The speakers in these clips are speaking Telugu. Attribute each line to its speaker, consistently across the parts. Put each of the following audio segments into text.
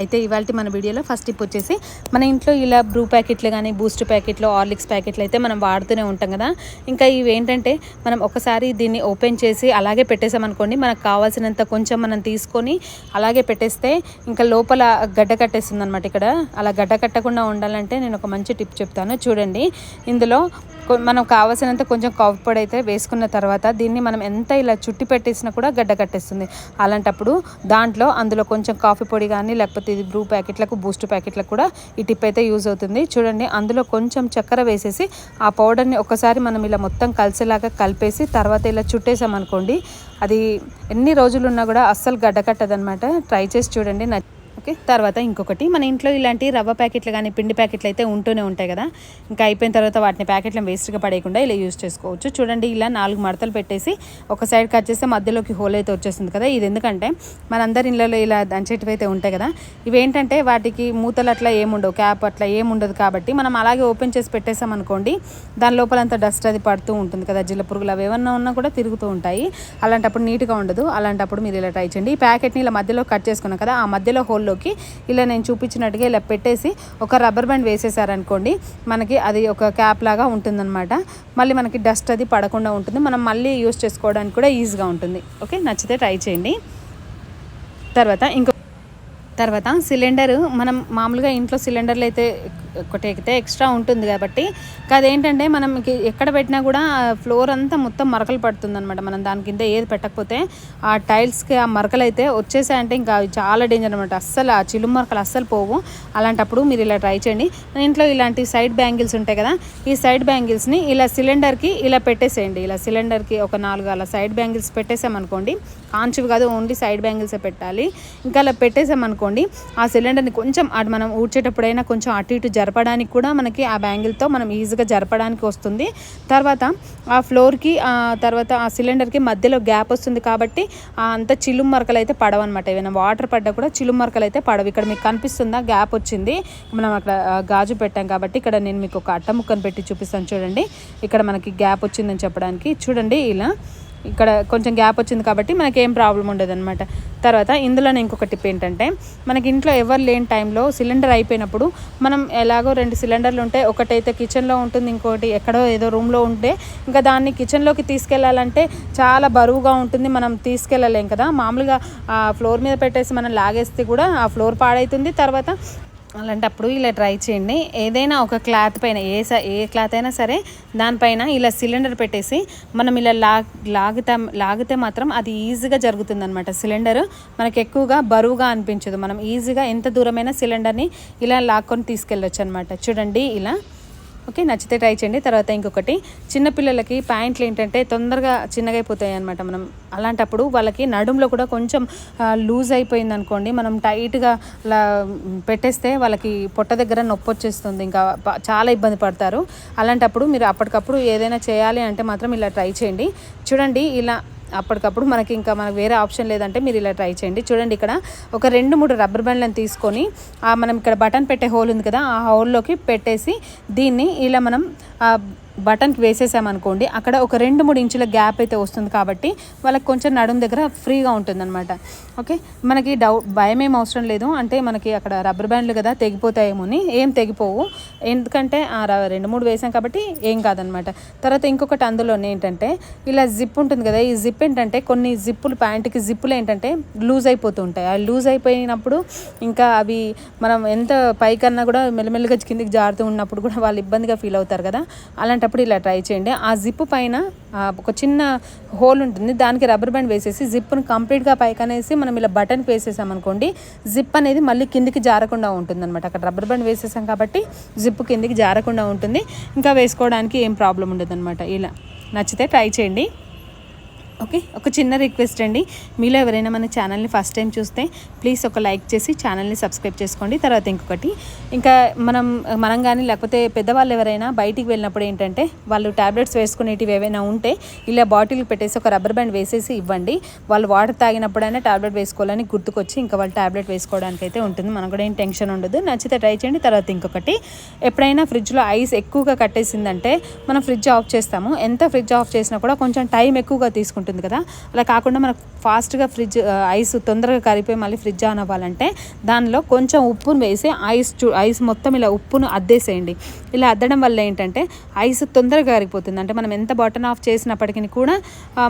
Speaker 1: అయితే ఇవాళ మన వీడియోలో ఫస్ట్ టిప్ వచ్చేసి మన ఇంట్లో ఇలా బ్రూ ప్యాకెట్లు కానీ బూస్ట్ ప్యాకెట్లు ఆర్లిక్స్ ప్యాకెట్లు అయితే మనం వాడుతూనే ఉంటాం కదా. ఇంకా ఇవి ఏంటంటే మనం ఒకసారి దీన్ని ఓపెన్ చేసి అలాగే పెట్టేసామనుకోండి మనకు కావాల్సినంత కొంచెం మనం తీసుకొని అలాగే పెట్టేస్తే ఇంకా లోపల గడ్డ కట్టేస్తుంది అనమాట ఇక్కడ. అలా గడ్డ కట్టకుండా ఉండాలంటే నేను ఒక మంచి టిప్ చెప్తాను. చూడండి ఇందులో మనం కావాల్సినంత కొంచెం కాఫీ పొడి అయితే వేసుకున్న తర్వాత దీన్ని మనం ఎంత ఇలా చుట్టి పెట్టేసినా కూడా గడ్డ కట్టేస్తుంది. అలాంటప్పుడు దాంట్లో అందులో కొంచెం కాఫీ పొడి కానీ లేకపోతే ఇది బ్రూ ప్యాకెట్లకు బూస్ట్ ప్యాకెట్లకు కూడా ఈ టిప్ అయితే యూజ్ అవుతుంది. చూడండి అందులో కొంచెం చక్కెర వేసేసి ఆ పౌడర్ని ఒకసారి మనం ఇలా మొత్తం కలిసేలాగా కలిపేసి తర్వాత ఇలా చుట్టేసామనుకోండి అది ఎన్ని రోజులు ఉన్నా కూడా అస్సలు గడ్డ కట్టదనమాట ట్రై చేసి చూడండి ఓకే తర్వాత ఇంకొకటి మన ఇంట్లో ఇలాంటి రవ్వ ప్యాకెట్లు కానీ పిండి ప్యాకెట్లు అయితే ఉంటూనే ఉంటాయి కదా. ఇంకా అయిపోయిన తర్వాత వాటిని ప్యాకెట్లను వేస్ట్గా పడేయకుండా ఇలా యూజ్ చేసుకోవచ్చు. చూడండి ఇలా నాలుగు మడతలు పెట్టేసి ఒక సైడ్ కట్ చేస్తే మధ్యలోకి హోల్ అయితే వచ్చేస్తుంది కదా. ఇది ఎందుకంటే మనందరి ఇళ్ళలో ఇలా దంచేటివి అయితే ఉంటాయి కదా. ఇవేంటంటే వాటికి మూతలు అట్లా ఏముండవు క్యాప్ అట్లా ఏముండదు కాబట్టి మనం అలాగే ఓపెన్ చేసి పెట్టేసాం అనుకోండి దాని లోపలంతా డస్ట్ అది పడుతూ ఉంటుంది కదా. జిల్ల పురుగులు అవి ఏమన్నా ఉన్నా కూడా తిరుగుతూ ఉంటాయి. అలాంటప్పుడు నీట్గా ఉండదు. అలాంటప్పుడు మీరు ఇలా ట్రై చేయండి. ఈ ప్యాకెట్ని ఇలా మధ్యలో కట్ చేసుకున్నాం కదా ఆ మధ్యలో హోల్ హోల్లోకి ఇలా నేను చూపించినట్టుగా ఇలా పెట్టేసి ఒక రబ్బర్ బ్యాండ్ వేసేసారనుకోండి మనకి అది ఒక క్యాప్ లాగా ఉంటుందన్నమాట. మళ్ళీ మనకి డస్ట్ అది పడకుండా ఉంటుంది. మనం మళ్ళీ యూస్ చేసుకోవడానికి కూడా ఈజీగా ఉంటుంది. ఓకే నచ్చితే ట్రై చేయండి. తర్వాత ఇంకో తర్వాత సిలిండర్ మనం మామూలుగా ఇంట్లో సిలిండర్లు అయితే ఒకటి ఎక్కితే ఎక్స్ట్రా ఉంటుంది కాబట్టి. అదేంటంటే మనం ఎక్కడ పెట్టినా కూడా ఫ్లోర్ అంతా మొత్తం మరకలు పడుతుంది అనమాట మనం దాని కింద ఏది పెట్టకపోతే ఆ టైల్స్కి ఆ మరకలు అయితే వచ్చేసాయంటే ఇంకా చాలా డేంజర్ అనమాట అస్సలు ఆ చిలుము మరకలు అస్సలు పోవు. అలాంటప్పుడు మీరు ఇలా ట్రై చేయండి. ఇంట్లో ఇలాంటి సైడ్ బ్యాంగిల్స్ ఉంటాయి కదా ఈ సైడ్ బ్యాంగిల్స్ని ఇలా సిలిండర్కి ఇలా పెట్టేసేయండి. ఇలా సిలిండర్కి ఒక నాలుగు అలా సైడ్ బ్యాంగిల్స్ పెట్టేసామనుకోండి కాంచివి కాదు ఓన్లీ సైడ్ బ్యాంగిల్సే పెట్టాలి. ఇంకా అలా పెట్టేసామనుకోండి ఆ సిలిండర్ని కొంచెం అటు మనం ఊడ్చేటప్పుడైనా కొంచెం అటు ఇటు జరపడానికి కూడా మనకి ఆ బ్యాంగిల్తో మనం ఈజీగా జరపడానికి వస్తుంది. తర్వాత ఆ ఫ్లోర్కి తర్వాత ఆ సిలిండర్కి మధ్యలో గ్యాప్ వస్తుంది కాబట్టి అంత చిలుము మరకలు అయితే పడవన్నమాట. ఏమైనా వాటర్ పడ్డా కూడా చిలుము మరకలు అయితే పడవు. ఇక్కడ మీకు కనిపిస్తుందా? గ్యాప్ వచ్చింది. మనం అక్కడ గాజు పెట్టాం కాబట్టి ఇక్కడ నేను మీకు ఒక అట్ట ముక్కను పెట్టి చూపిస్తాను చూడండి. ఇక్కడ మనకి గ్యాప్ వచ్చిందని చెప్పడానికి. చూడండి ఇలా. ఇక్కడ కొంచెం గ్యాప్ వచ్చింది కాబట్టి మనకి ఏం ప్రాబ్లం ఉండదు అనమాట తర్వాత ఇందులోనే ఇంకొక టిప్ ఏంటంటే మనకి ఇంట్లో ఎవరు లేని టైంలో సిలిండర్ అయిపోయినప్పుడు మనం ఎలాగో రెండు సిలిండర్లు ఉంటాయి ఒకటైతే కిచెన్లో ఉంటుంది ఇంకోటి ఎక్కడో ఏదో రూమ్లో ఉంటే ఇంకా దాన్ని కిచెన్లోకి తీసుకెళ్ళాలంటే చాలా బరువుగా ఉంటుంది మనం తీసుకెళ్ళలేం కదా. మామూలుగా ఆ ఫ్లోర్ మీద పెట్టేసి మనం లాగేస్తే కూడా ఆ ఫ్లోర్ పాడైతుంది. తర్వాత అలాంటప్పుడు ఇలా ట్రై చేయండి. ఏదైనా ఒక క్లాత్ పైన ఏ స ఏ క్లాత్ అయినా సరే దానిపైన ఇలా సిలిండర్ పెట్టేసి మనం ఇలా లా లాగుతాం లాగితే మాత్రం అది ఈజీగా జరుగుతుంది అనమాట సిలిండర్ మనకు ఎక్కువగా బరువుగా అనిపించదు. మనం ఈజీగా ఎంత దూరమైనా సిలిండర్ని ఇలా లాక్కొని తీసుకెళ్ళొచ్చు అనమాట చూడండి ఇలా. ఓకే నచ్చితే ట్రై చేయండి. తర్వాత ఇంకొకటి చిన్నపిల్లలకి ప్యాంట్లు ఏంటంటే తొందరగా చిన్నగా అయిపోతాయి అనమాట మనం. అలాంటప్పుడు వాళ్ళకి నడుములో కూడా కొంచెం లూజ్ అయిపోయింది అనుకోండి మనం టైట్గా అలా పెట్టేస్తే వాళ్ళకి పొట్ట దగ్గర నొప్పి వచ్చేస్తుంది. ఇంకా చాలా ఇబ్బంది పడతారు. అలాంటప్పుడు మీరు అప్పటికప్పుడు ఏదైనా చేయాలి అంటే మాత్రం ఇలా ట్రై చేయండి. చూడండి ఇలా అప్పటికప్పుడు మనకి ఇంకా మనకు వేరే ఆప్షన్ లేదంటే మీరు ఇలా ట్రై చేయండి. చూడండి ఇక్కడ ఒక రెండు మూడు రబ్బర్ బ్యాండ్లను తీసుకొని మనం ఇక్కడ బటన్ పెట్టే హోల్ ఉంది కదా ఆ హోల్లోకి పెట్టేసి దీన్ని ఇలా మనం బటన్కి వేసేసామనుకోండి అక్కడ ఒక రెండు మూడు ఇంచుల గ్యాప్ అయితే వస్తుంది కాబట్టి వాళ్ళకి కొంచెం నడుము దగ్గర ఫ్రీగా ఉంటుందన్నమాట. ఓకే? మనకి డౌ భయం ఏం అవసరం లేదు. అంటే మనకి అక్కడ రబ్బర్ బ్యాండ్లు కదా తెగిపోతాయేమో అని ఏం తెగిపోవు. ఎందుకంటే రెండు మూడు వేసాం కాబట్టి ఏం కాదనమాట తర్వాత ఇంకొకటి అందులోనే ఏంటంటే ఇలా జిప్ ఉంటుంది కదా ఈ జిప్ ఏంటంటే కొన్ని జిప్పులు ప్యాంటుకి జిప్పులు ఏంటంటే లూజ్ అయిపోతూ ఉంటాయి ఆ లూజ్ అయిపోయినప్పుడు ఇంకా అవి మనం ఎంత పైకన్నా కూడా మెల్లమెల్లగా కిందికి జారుతూ ఉన్నప్పుడు కూడా వాళ్ళు ఇబ్బందిగా ఫీల్ అవుతారు కదా. అలాంటప్పుడు ఇలా ట్రై చేయండి. ఆ జిప్ పైన ఒక చిన్న హోల్ ఉంటుంది. దానికి రబ్బర్ బ్యాండ్ వేసేసి జిప్ను కంప్లీట్గా పైకనేసి మనం ఇలా బటన్కి వేసేసాం అనుకోండి జిప్ అనేది మళ్ళీ కిందికి జారకుండా ఉంటుంది అనమాట అక్కడ రబ్బర్ బ్యాండ్ వేసేసాం కాబట్టి జిప్ కిందికి జారకుండా ఉంటుంది. ఇంకా వేసుకోవడానికి ఏం ప్రాబ్లం ఉండదు అనమాట ఇలా నచ్చితే ట్రై చేయండి. ఓకే? ఒక చిన్న రిక్వెస్ట్ అండి. మీలో ఎవరైనా మన ఛానల్ని ఫస్ట్ టైం చూస్తే ప్లీజ్ ఒక లైక్ చేసి ఛానల్ని సబ్స్క్రైబ్ చేసుకోండి. తర్వాత ఇంకొకటి ఇంకా మనం మనం కానీ లేకపోతే పెద్దవాళ్ళు ఎవరైనా బయటికి వెళ్ళినప్పుడు ఏంటంటే వాళ్ళు ట్యాబ్లెట్స్ వేసుకునేటివి ఏవైనా ఉంటే ఇలా బాటిల్ పెట్టేసి ఒక రబ్బర్ బ్యాండ్ వేసేసి ఇవ్వండి. వాళ్ళు వాటర్ తాగినప్పుడైనా ట్యాబ్లెట్ వేసుకోవాలని గుర్తుకొచ్చి ఇంకా వాళ్ళు ట్యాబ్లెట్ వేసుకోవడానికి అయితే ఉంటుంది. మనకు కూడా ఏం టెన్షన్ ఉండదు. నచ్చితే ట్రై చేయండి. తర్వాత ఇంకొకటి ఎప్పుడైనా ఫ్రిడ్జ్లో ఐస్ ఎక్కువగా కట్టేసిందంటే మనం ఫ్రిడ్జ్ ఆఫ్ చేస్తాము. ఎంత ఫ్రిడ్జ్ ఆఫ్ చేసినా కూడా కొంచెం టైం ఎక్కువగా తీసుకుంటాం. ఉంటుంది కదా? అలా కాకుండా మనకు ఫాస్ట్గా ఫ్రిడ్జ్ ఐస్ తొందరగా కరిపోయి మళ్ళీ ఫ్రిడ్జ్ ఆన్ అవ్వాలంటే దానిలో కొంచెం ఉప్పును వేసి ఐస్ చూ ఐస్ మొత్తం ఇలా ఉప్పును అద్దేసేయండి. ఇలా అద్దడం వల్ల ఏంటంటే ఐస్ తొందరగా కరిగిపోతుంది. అంటే మనం ఎంత బటన్ ఆఫ్ చేసినప్పటికీ కూడా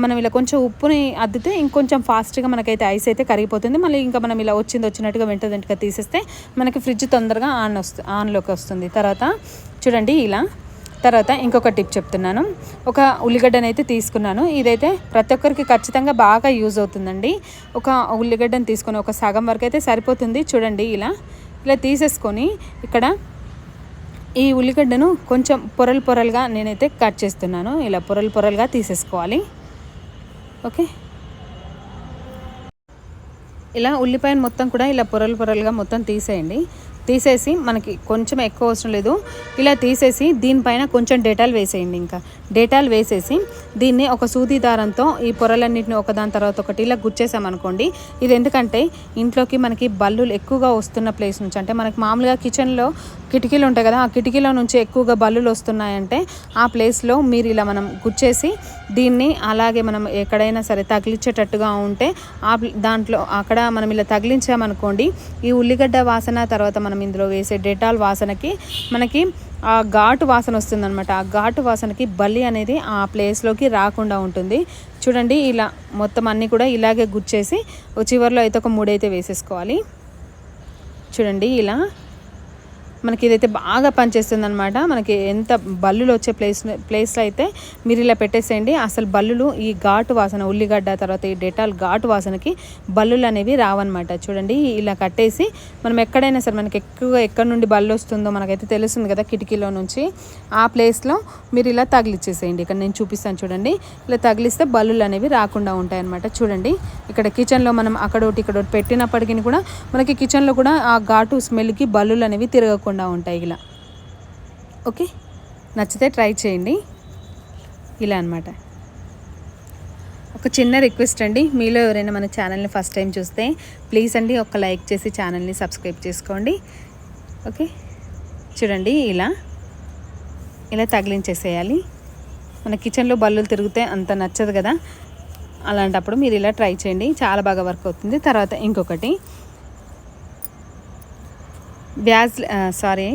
Speaker 1: మనం ఇలా కొంచెం ఉప్పుని అద్దితే ఇంకొంచెం ఫాస్ట్గా మనకైతే ఐస్ అయితే కరిగిపోతుంది. మళ్ళీ ఇంకా మనం ఇలా వచ్చింది వచ్చినట్టుగా వెంట వెంటగా తీసేస్తే మనకి ఫ్రిడ్జ్ తొందరగా ఆన్ వస్తు ఆన్లోకి వస్తుంది. తర్వాత చూడండి ఇలా తర్వాత ఇంకొక టిప్ చెప్తున్నాను. ఒక ఉల్లిగడ్డను అయితే తీసుకున్నాను. ఇదైతే ప్రతి ఒక్కరికి ఖచ్చితంగా బాగా యూజ్ అవుతుందండి. ఒక ఉల్లిగడ్డను తీసుకొని ఒక సగం వరకు అయితే సరిపోతుంది. చూడండి ఇలా. ఇలా తీసేసుకొని ఇక్కడ ఈ ఉల్లిగడ్డను కొంచెం పొరలు పొరలుగా నేనైతే కట్ చేస్తున్నాను. ఇలా పొరలు పొరలుగా తీసేసుకోవాలి. ఓకే. ఇలా ఉల్లిపాయను మొత్తం కూడా ఇలా పొరలు పొరలుగా మొత్తం తీసేయండి. తీసేసి మనకి కొంచెం ఎక్కువ అవసరం లేదు. ఇలా తీసేసి దీనిపైన కొంచెం డెటాల్ వేసేయండి ఇంకా. డేటాల్ వేసేసి దీన్ని ఒక సూది దారంతో ఈ పొరలన్నింటిని ఒకదాని తర్వాత ఒకటి ఇలా గుచ్చేసామనుకోండి. ఇది ఎందుకంటే ఇంట్లోకి మనకి బల్లులు ఎక్కువగా వస్తున్న ప్లేస్ నుంచి అంటే మనకి మామూలుగా కిచెన్లో కిటికీలు ఉంటాయి కదా ఆ కిటికీలో నుంచి ఎక్కువగా బల్లులు వస్తున్నాయంటే ఆ ప్లేస్లో మీరు ఇలా మనం గుచ్చేసి దీన్ని అలాగే మనం ఎక్కడైనా సరే తగిలించేటట్టుగా ఉంటే ఆ దాంట్లో అక్కడ మనం ఇలా తగిలించామనుకోండి ఈ ఉల్లిగడ్డ వాసన తర్వాత మనం ఇందులో వేసే డెటాల్ వాసనకి మనకి ఆ ఘాటు వాసన వస్తుందనమాట ఆ ఘాటు వాసనకి బల్లి అనేది ఆ ప్లేస్లోకి రాకుండా ఉంటుంది. చూడండి ఇలా మొత్తం అన్నీ కూడా ఇలాగే గుచ్చేసి చివరిలో అయితే ఒక మూడైతే వేసేసుకోవాలి. చూడండి ఇలా మనకి ఇదైతే బాగా పనిచేస్తుంది అనమాట మనకి ఎంత బల్లులు వచ్చే ప్లేస్ ప్లేస్లో అయితే మీరు ఇలా పెట్టేసేయండి. అసలు బల్లులు ఈ ఘాటు వాసన ఉల్లిగడ్డ తర్వాత ఈ డెటాల్ ఘాటు వాసనకి బల్లులు అనేవి రావన్నమాట. చూడండి ఇలా కట్టేసి మనం ఎక్కడైనా సరే మనకి ఎక్కువగా ఎక్కడ నుండి బల్లు వస్తుందో మనకైతే తెలుస్తుంది కదా కిటికీలో నుంచి. ఆ ప్లేస్లో మీరు ఇలా తగిలిచ్చేసేయండి. ఇక్కడ నేను చూపిస్తాను చూడండి. ఇలా తగిలిస్తే బల్లులు అనేవి రాకుండా ఉంటాయన్నమాట. చూడండి ఇక్కడ కిచెన్లో మనం అక్కడ ఒకటి ఇక్కడ ఒకటి పెట్టినప్పటికీ కూడా మనకి కిచెన్లో కూడా ఆ ఘాటు స్మెల్కి బల్లులు అనేవి తిరగకుండా ఉంటాయి ఇలా. ఓకే? నచ్చితే ట్రై చేయండి. ఇలా అన్నమాట. ఒక చిన్న రిక్వెస్ట్ అండి. మీలో ఎవరైనా మన ఛానల్ని ఫస్ట్ టైం చూస్తే ప్లీజ్ అండి ఒక లైక్ చేసి ఛానల్ని సబ్స్క్రైబ్ చేసుకోండి. ఓకే? చూడండి ఇలా. ఇలా తగిలించేసేయాలి. మన కిచెన్లో బల్లులు తిరిగితే అంత నచ్చదు కదా. అలాంటప్పుడు మీరు ఇలా ట్రై చేయండి. చాలా బాగా వర్క్ అవుతుంది. తర్వాత ఇంకొకటి. బ్యాజ్ సారీ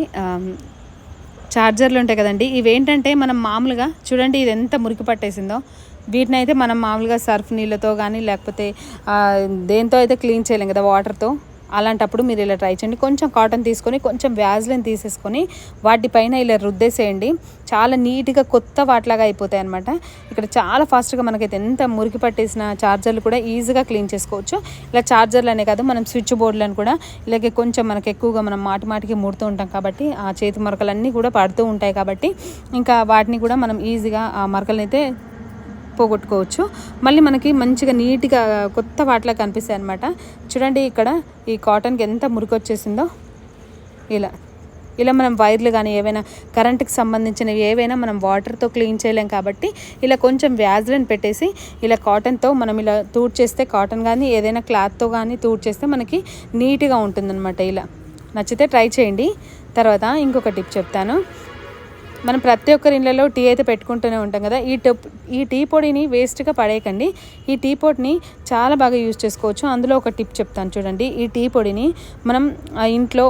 Speaker 1: చార్జర్లు ఉంటాయి కదండి. ఇవేంటంటే మనం మామూలుగా చూడండి ఇది ఎంత మురికి పట్టేసిందో. వీటిని అయితే మనం మామూలుగా సర్ఫ్ నీళ్ళతో కానీ లేకపోతే దేంతో అయితే క్లీన్ చేయలేం కదా వాటర్తో. అలాంటప్పుడు మీరు ఇలా ట్రై చేయండి. కొంచెం కాటన్ తీసుకొని కొంచెం వ్యాజ్లైన్ తీసేసుకొని వాటిపైన ఇలా రుద్దేసేయండి. చాలా నీట్గా కొత్త వాటిలాగా అయిపోతాయి అనమాట ఇక్కడ చాలా ఫాస్ట్గా మనకైతే ఎంత మురికి పట్టేసిన ఛార్జర్లు కూడా ఈజీగా క్లీన్ చేసుకోవచ్చు. ఇలా ఛార్జర్లు అనే కాదు మనం స్విచ్ బోర్డులను కూడా ఇలాగే కొంచెం మనకి ఎక్కువగా మనం మాటి మాటికి ముడుతూ ఉంటాం కాబట్టి ఆ చేతి మరకలన్నీ కూడా పడుతూ ఉంటాయి కాబట్టి ఇంకా వాటిని కూడా మనం ఈజీగా ఆ మరకలనైతే పోగొట్టుకోవచ్చు. మళ్ళీ మనకి మంచిగా నీట్గా కొత్త వాటిలా కనిపిస్తాయి అనమాట చూడండి ఇక్కడ ఈ కాటన్కి ఎంత మురికి వచ్చేసిందో ఇలా ఇలా మనం వైర్లు కానీ ఏవైనా కరెంట్కి సంబంధించినవి ఏవైనా మనం వాటర్తో క్లీన్ చేయలేం కాబట్టి ఇలా కొంచెం వ్యాజ్లను పెట్టేసి ఇలా కాటన్తో మనం ఇలా తూడ్ చేస్తే కాటన్ కానీ ఏదైనా క్లాత్తో కానీ తూడ్ చేస్తే మనకి నీట్గా ఉంటుందన్నమాట ఇలా. నచ్చితే ట్రై చేయండి. తర్వాత ఇంకొక టిప్ చెప్తాను. మనం ప్రతి ఒక్కరి ఇళ్ళలో టీ అయితే పెట్టుకుంటూనే ఉంటాం కదా. ఈ టప్ ఈ టీ పొడిని వేస్ట్గా పడేయకండి. ఈ టీ పొడిని చాలా బాగా యూజ్ చేసుకోవచ్చు. అందులో ఒక టిప్ చెప్తాను చూడండి. ఈ టీ పొడిని మనం ఆ ఇంట్లో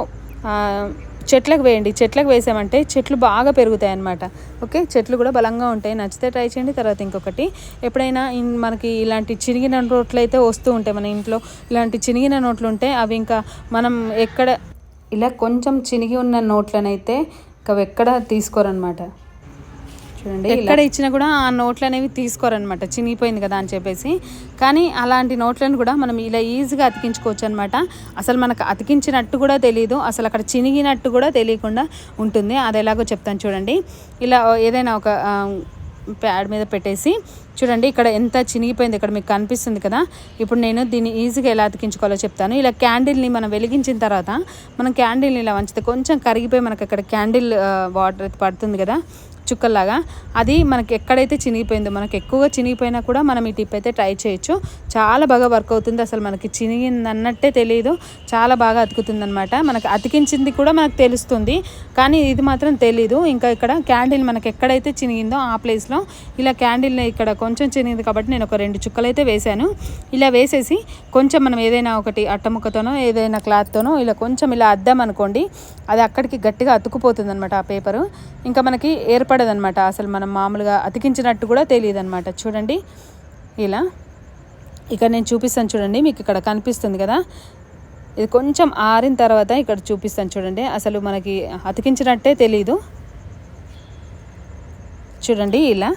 Speaker 1: చెట్లకు వేయండి. చెట్లకు వేసామంటే చెట్లు బాగా పెరుగుతాయి అన్నమాట. ఓకే? చెట్లు కూడా బలంగా ఉంటాయి. నచ్చితే ట్రై చేయండి. తర్వాత ఇంకొకటి ఎప్పుడైనా మనకి ఇలాంటి చినిగిన నోట్లు అయితే వస్తూ ఉంటాయి మన ఇంట్లో. ఇలాంటి చినిగిన నోట్లు ఉంటే అవి ఇంకా మనం ఎక్కడ ఇలా కొంచెం చినిగి ఉన్న నోట్లనైతే అవి ఎక్కడ తీసుకోరనమాట చూడండి ఎక్కడ ఇచ్చినా కూడా ఆ నోట్లు అనేవి తీసుకోరనమాట చినిగిపోయింది కదా అని చెప్పేసి. కానీ అలాంటి నోట్లను కూడా మనం ఇలా ఈజీగా అతికించుకోవచ్చు అనమాట అసలు మనకు అతికించినట్టు కూడా తెలియదు అసలు అక్కడ చినిగినట్టు కూడా తెలియకుండా ఉంటుంది. అది ఎలాగో చెప్తాను చూడండి. ఇలా ఏదైనా ఒక ప్యాడ్ మీద పెట్టేసి చూడండి ఇక్కడ ఎంత చినిగిపోయింది ఇక్కడ మీకు కనిపిస్తుంది కదా. ఇప్పుడు నేను దీన్ని ఈజీగా ఎలా అతికించుకోవాలో చెప్తాను. ఇలా క్యాండిల్ని మనం వెలిగించిన తర్వాత మనం క్యాండిల్ని ఇలా వంచితే కొంచెం కరిగిపోయి మనకి అక్కడ క్యాండిల్ వాటర్ పడుతుంది కదా. చుక్కల్లాగా. అది మనకి ఎక్కడైతే చినిగిపోయిందో మనకి ఎక్కువగా చినిగిపోయినా కూడా మనం ఈ టిప్ అయితే ట్రై చేయొచ్చు. చాలా బాగా వర్క్ అవుతుంది. అసలు మనకి చినిగిందన్నట్టే తెలియదు చాలా బాగా అతుకుతుంది అనమాట మనకి అతికించింది కూడా మనకు తెలుస్తుంది. కానీ ఇది మాత్రం తెలీదు. ఇంకా ఇక్కడ క్యాండిల్ మనకి ఎక్కడైతే చినిగిందో ఆ ప్లేస్లో ఇలా క్యాండిల్ని ఇక్కడ కొంచెం చినిగింది కాబట్టి నేను ఒక రెండు చుక్కలు అయితే వేశాను. ఇలా వేసేసి కొంచెం మనం ఏదైనా ఒకటి అట్టముక్కతోనో ఏదైనా క్లాత్తోనో ఇలా కొంచెం ఇలా అద్దాం అనుకోండి అది అక్కడికి గట్టిగా అతుకుపోతుంది అనమాట ఆ పేపరు. ఇంకా మనకి ఏర్పడదనమాట అసలు మనం మామూలుగా అతికించినట్టు కూడా తెలియదు అనమాట చూడండి. ఇలా. ఇక్కడ నేను చూపిస్తాను చూడండి. మీకు ఇక్కడ కనిపిస్తుంది కదా. ఇది కొంచెం ఆరిన తర్వాత ఇక్కడ చూపిస్తాను చూడండి. అసలు మనకి అతికించినట్టే తెలీదు. చూడండి ఇలా.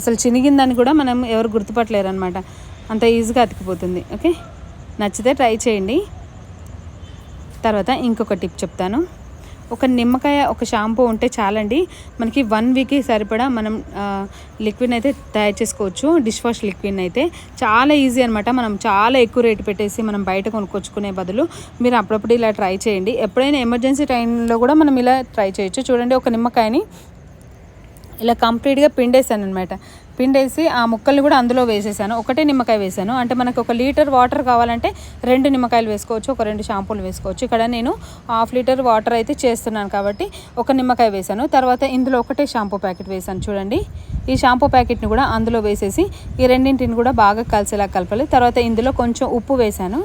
Speaker 1: అసలు చినిగిందని కూడా మనం ఎవరు గుర్తుపట్టలేరు అనమాట అంత ఈజీగా అతికిపోతుంది. ఓకే? నచ్చితే ట్రై చేయండి. తర్వాత ఇంకొక టిప్ చెప్తాను. ఒక నిమ్మకాయ ఒక షాంపూ ఉంటే చాలండి. మనకి వన్ వీక్కి సరిపడా మనం లిక్విడ్ అయితే తయారు చేసుకోవచ్చు. డిష్ వాష్ లిక్విడ్ అయితే. చాలా ఈజీ అనమాట మనం చాలా ఎక్కువ రేటు పెట్టేసి మనం బయట కొనుక్కొచ్చుకునే బదులు మీరు అప్పుడప్పుడు ఇలా ట్రై చేయండి. ఎప్పుడైనా ఎమర్జెన్సీ టైంలో కూడా మనం ఇలా ట్రై చేయొచ్చు. చూడండి ఒక నిమ్మకాయని ఇలా కంప్లీట్గా పిండేసాను అనమాట పిండేసి ఆ ముక్కల్ని కూడా అందులో వేసేసాను. ఒకటే నిమ్మకాయ వేసాను. అంటే మనకు ఒక లీటర్ వాటర్ కావాలంటే రెండు నిమ్మకాయలు వేసుకోవచ్చు ఒక రెండు షాంపూలు వేసుకోవచ్చు. ఇక్కడ నేను హాఫ్ లీటర్ వాటర్ అయితే చేస్తున్నాను కాబట్టి ఒక నిమ్మకాయ వేసాను. తర్వాత ఇందులో ఒకటే షాంపూ ప్యాకెట్ వేసాను చూడండి. ఈ షాంపూ ప్యాకెట్ని కూడా అందులో వేసేసి ఈ రెండింటిని కూడా బాగా కలిసేలా కలపాలి. తర్వాత ఇందులో కొంచెం ఉప్పు వేసాను.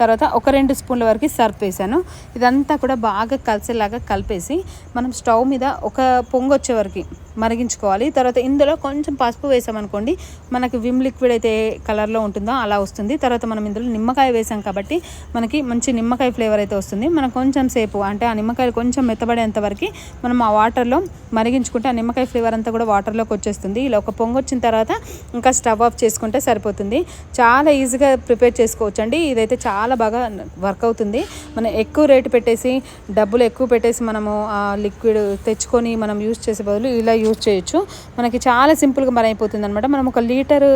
Speaker 1: తర్వాత ఒక రెండు స్పూన్ల వరకు సర్ఫ్ వేసాను. ఇదంతా కూడా బాగా కలిసేలాగా కలిపేసి మనం స్టవ్ మీద ఒక పొంగు వచ్చే వరకు మరిగించుకోవాలి. తర్వాత ఇందులో కొంచెం పసుపు వేసామనుకోండి మనకి విమ్ లిక్విడ్ అయితే కలర్లో ఉంటుందో అలా వస్తుంది. తర్వాత మనం ఇందులో నిమ్మకాయ వేసాం కాబట్టి మనకి మంచి నిమ్మకాయ ఫ్లేవర్ అయితే వస్తుంది. మనం కొంచెం సేపు అంటే ఆ నిమ్మకాయలు కొంచెం మెత్తబడేంత వరకు మనం ఆ వాటర్లో మరిగించుకుంటే ఆ నిమ్మకాయ ఫ్లేవర్ అంతా కూడా వాటర్లోకి వచ్చేస్తుంది. ఇలా ఒక పొంగు వచ్చిన తర్వాత ఇంకా స్టవ్ ఆఫ్ చేసుకుంటే సరిపోతుంది. చాలా ఈజీగా ప్రిపేర్ చేసుకోవచ్చు అండి ఇదైతే చాలా బాగా వర్క్ అవుతుంది. మనం ఎక్కువ రేటు పెట్టేసి డబ్బులు ఎక్కువ పెట్టేసి మనము లిక్విడ్ తెచ్చుకొని మనం యూజ్ చేసే బదులు ఇలా యూజ్ చేయొచ్చు. మనకి చాలా సింపుల్గా మరి అయిపోతుంది అనమాట మనం ఒక లీటర్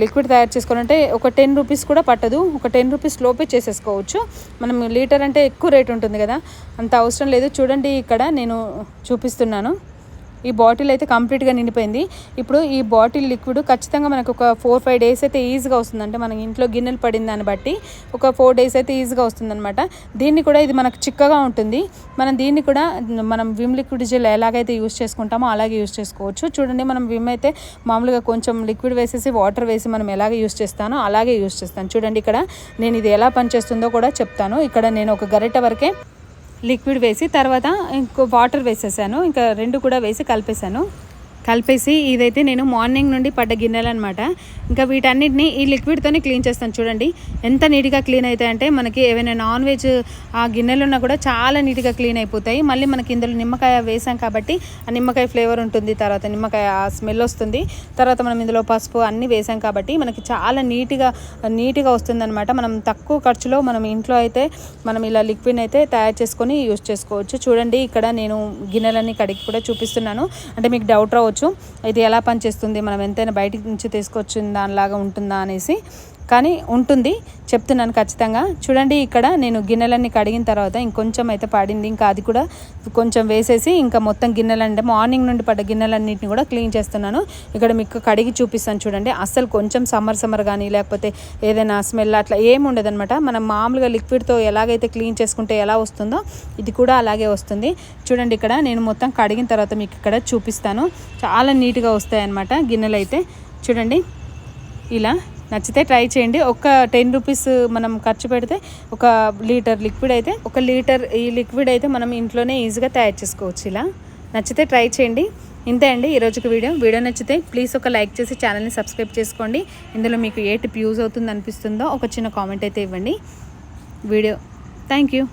Speaker 1: లిక్విడ్ తయారు చేసుకోవాలంటే ఒక టెన్ రూపీస్ కూడా పట్టదు. ఒక టెన్ రూపీస్ లోపే చేసేసుకోవచ్చు. మనం లీటర్ అంటే ఎక్కువ రేట్ ఉంటుంది కదా. అంత అవసరం లేదు. చూడండి ఇక్కడ నేను చూపిస్తున్నాను. ఈ బాటిల్ అయితే కంప్లీట్గా నిండిపోయింది. ఇప్పుడు ఈ బాటిల్ లిక్విడ్ ఖచ్చితంగా మనకు ఒక ఫోర్ ఫైవ్ డేస్ అయితే ఈజీగా వస్తుందంటే. మనకి ఇంట్లో గిన్నెలు పడిన దాన్ని బట్టి ఒక ఫోర్ డేస్ అయితే ఈజీగా వస్తుందన్నమాట. దీన్ని కూడా ఇది మనకు చిక్కగా ఉంటుంది. మనం దీన్ని కూడా మనం విమ్ లిక్విడ్ జెల్ ఎలాగైతే యూస్ చేసుకుంటామో అలాగే యూస్ చేసుకోవచ్చు. చూడండి మనం విమ్ అయితే మామూలుగా కొంచెం లిక్విడ్ వేసేసి వాటర్ వేసి మనం ఎలాగ యూస్ చేస్తానో అలాగే యూస్ చేస్తాను. చూడండి ఇక్కడ నేను ఇది ఎలా పనిచేస్తుందో కూడా చెప్తాను. ఇక్కడ నేను ఒక గరిట వరకే లిక్విడ్ వేసి తర్వాత ఇంకో వాటర్ వేసేసాను. ఇంకా రెండు కూడా వేసి కలిపేశాను కలిపేసి ఇదైతే నేను మార్నింగ్ నుండి పడ్డ గిన్నెలు అనమాట ఇంకా వీటన్నిటిని ఈ లిక్విడ్తోనే క్లీన్ చేస్తాను. చూడండి ఎంత నీట్గా క్లీన్ అవుతాయి అంటే మనకి ఏవైనా నాన్ వెజ్ ఆ గిన్నెలు ఉన్నా కూడా చాలా నీట్గా క్లీన్ అయిపోతాయి. మళ్ళీ మనకి ఇందులో నిమ్మకాయ వేసాం కాబట్టి ఆ నిమ్మకాయ ఫ్లేవర్ ఉంటుంది తర్వాత నిమ్మకాయ స్మెల్ వస్తుంది. తర్వాత మనం ఇందులో పసుపు అన్నీ వేసాం కాబట్టి మనకి చాలా నీట్గా నీట్గా వస్తుందన్నమాట. మనం తక్కువ ఖర్చులో మనం ఇంట్లో అయితే మనం ఇలా లిక్విడ్ అయితే తయారు చేసుకొని యూస్ చేసుకోవచ్చు. చూడండి ఇక్కడ నేను గిన్నెలన్నీ కడిగి కూడా చూపిస్తున్నాను. అంటే మీకు డౌట్ రావచ్చు. ఇది ఎలా పనిచేస్తుంది? మనం ఎంతైనా బయట నుంచి తీసుకొచ్చిన దానిలాగా ఉంటుందా అనేసి కానీ ఉంటుంది. చెప్తున్నాను ఖచ్చితంగా. చూడండి ఇక్కడ నేను గిన్నెలన్నీ కడిగిన తర్వాత ఇంకొంచెం అయితే పడింది. ఇంకా అది కూడా కొంచెం వేసేసి ఇంకా మొత్తం గిన్నెలంటే మార్నింగ్ నుండి పడ్డ గిన్నెలన్నింటిని కూడా క్లీన్ చేస్తున్నాను. ఇక్కడ మీకు కడిగి చూపిస్తాను చూడండి. అస్సలు కొంచెం సమ్మర్ సమ్మర్ కానీ లేకపోతే ఏదైనా స్మెల్ అట్లా ఏమి ఉండదనమాట మనం మామూలుగా లిక్విడ్తో ఎలాగైతే క్లీన్ చేసుకుంటే ఎలా వస్తుందో ఇది కూడా అలాగే వస్తుంది. చూడండి ఇక్కడ నేను మొత్తం కడిగిన తర్వాత మీకు ఇక్కడ చూపిస్తాను. చాలా నీట్గా వస్తాయన్నమాట గిన్నెలు అయితే చూడండి ఇలా నచ్చితే ట్రై చేయండి. ఒక టెన్ రూపీస్ మనం ఖర్చు పెడితే ఒక లీటర్ లిక్విడ్ అయితే ఒక లీటర్ ఈ లిక్విడ్ అయితే మనం ఇంట్లోనే ఈజీగా తయారు చేసుకోవచ్చు ఇలా. నచ్చితే ట్రై చేయండి. ఇంతే అండి ఈరోజుకి వీడియో. వీడియో నచ్చితే ప్లీజ్ ఒక లైక్ చేసి ఛానల్ని సబ్స్క్రైబ్ చేసుకోండి. ఇందులో మీకు ఏ టిప్ యూజ్ అవుతుంది అనిపిస్తుందో ఒక చిన్న కామెంట్ అయితే ఇవ్వండి. వీడియో. Thank you.